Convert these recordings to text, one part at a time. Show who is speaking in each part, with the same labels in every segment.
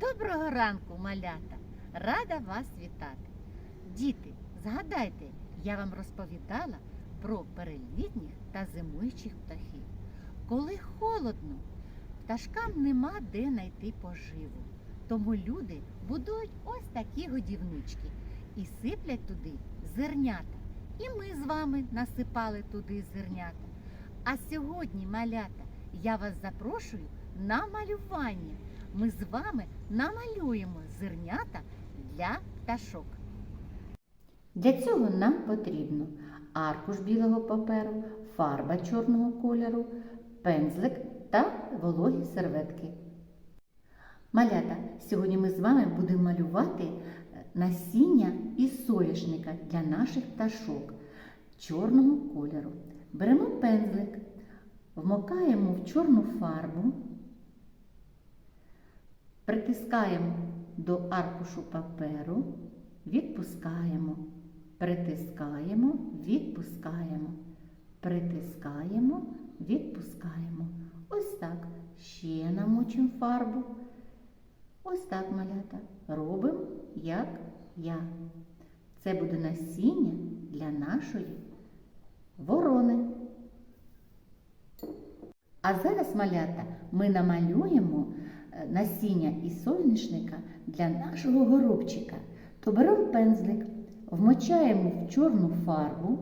Speaker 1: Доброго ранку, малята! Рада вас вітати. Діти, згадайте, я вам розповідала про перелітніх та зимуючих птахів. Коли холодно, пташкам нема де знайти поживу. Тому люди будують ось такі годівнички і сиплять туди зернята. І ми з вами насипали туди зернята. А сьогодні, малята, я вас запрошую на малювання. Ми з вами намалюємо зернята для пташок. Для цього нам потрібно аркуш білого паперу, фарба чорного кольору, пензлик та вологі серветки. Малята, сьогодні ми з вами будемо малювати е, насіння із соняшника для наших пташок чорного кольору. Беремо пензлик, вмокаємо в чорну фарбу, притискаємо до аркушу паперу, відпускаємо, притискаємо, відпускаємо, притискаємо, відпускаємо. Ось так. Ще намочимо фарбу. Ось так, малята. Робимо, як я. Це буде насіння для нашої ворони. А зараз, малята, ми намалюємо насіння із соняшника для нашого горобчика. То беремо пензлик, вмочаємо в чорну фарбу,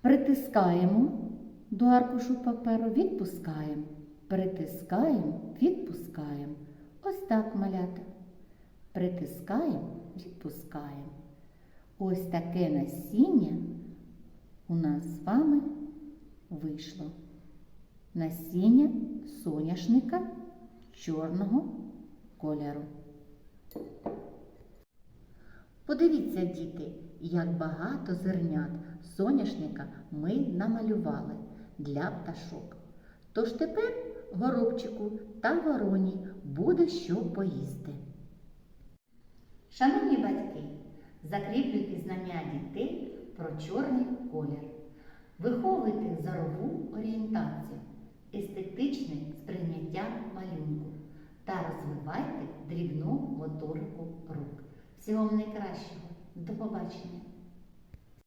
Speaker 1: притискаємо до аркушу паперу, відпускаємо, притискаємо, відпускаємо. Ось так, малята. Притискаємо, відпускаємо. Ось таке насіння у нас з вами вийшло. Насіння соняшника чорного кольору. Подивіться, діти, як багато зернят соняшника ми намалювали для пташок. Тож тепер горобчику та вороні буде що поїсти. Шановні батьки, закріплюйте знання дітей про чорний колір. Виховуйте зорову орієнтацію, естетичне сприйняття малюнку та розвивайте дрібну моторику рук. Всього вам найкращого. До побачення!